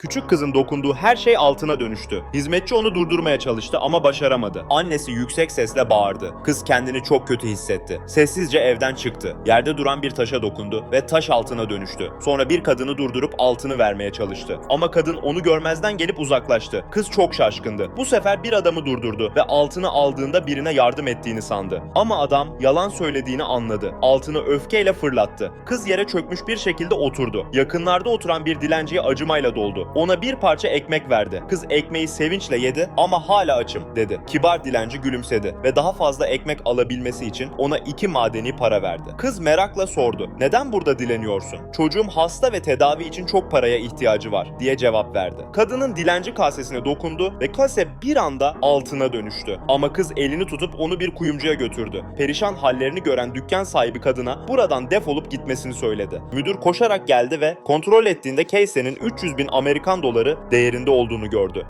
Küçük kızın dokunduğu her şey altına dönüştü. Hizmetçi onu durdurmaya çalıştı ama başaramadı. Annesi yüksek sesle bağırdı. Kız kendini çok kötü hissetti. Sessizce evden çıktı. Yerde duran bir taşa dokundu ve taş altına dönüştü. Sonra bir kadını durdurup altını vermeye çalıştı. Ama kadın onu görmezden gelip uzaklaştı. Kız çok şaşkındı. Bu sefer bir adamı durdurdu ve altını aldığında birine yardım ettiğini sandı. Ama adam yalan söylediğini anladı. Altını öfkeyle fırlattı. Kız yere çökmüş bir şekilde oturdu. Yakınlarda oturan bir dilenciye acımayla doldu. Ona bir parça ekmek verdi. Kız ekmeği sevinçle yedi ama hala açım dedi. Kibar dilenci gülümsedi ve daha fazla ekmek alabilmesi için ona iki madeni para verdi. Kız merakla sordu. Neden burada dileniyorsun? Çocuğum hasta ve tedavi için çok paraya ihtiyacı var diye cevap verdi. Kadının dilenci kasesine dokundu ve kase bir anda altına dönüştü. Ama kız elini tutup onu bir kuyumcuya götürdü. Perişan hallerini gören dükkan sahibi kadına buradan defolup gitmesini söyledi. Müdür koşarak geldi ve kontrol ettiğinde Casey'nin 300 bin Amerikan doları değerinde olduğunu gördü.